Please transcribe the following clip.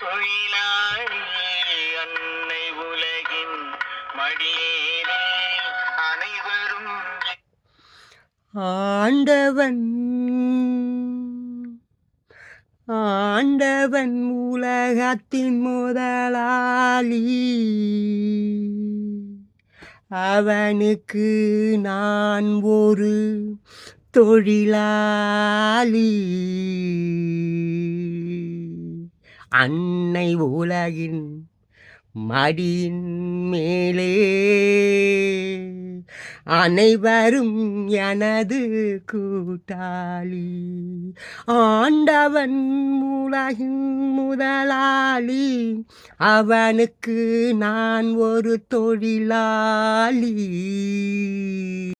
குயிலாடி அன்னை உலகின் மடியேறி அனைவரும் ஆண்டவன் ஆண்டவன் உலகத்தின் முதலாளி. அவனுக்கு நான் ஒரு தொழிலாளி. அன்னை உலகின் மடியின் மேலே. அனைவரும் எனது கூட்டாளி. ஆண்டவன் உலகின் முதலாளி. அவனுக்கு நான் ஒரு தொழிலாளி.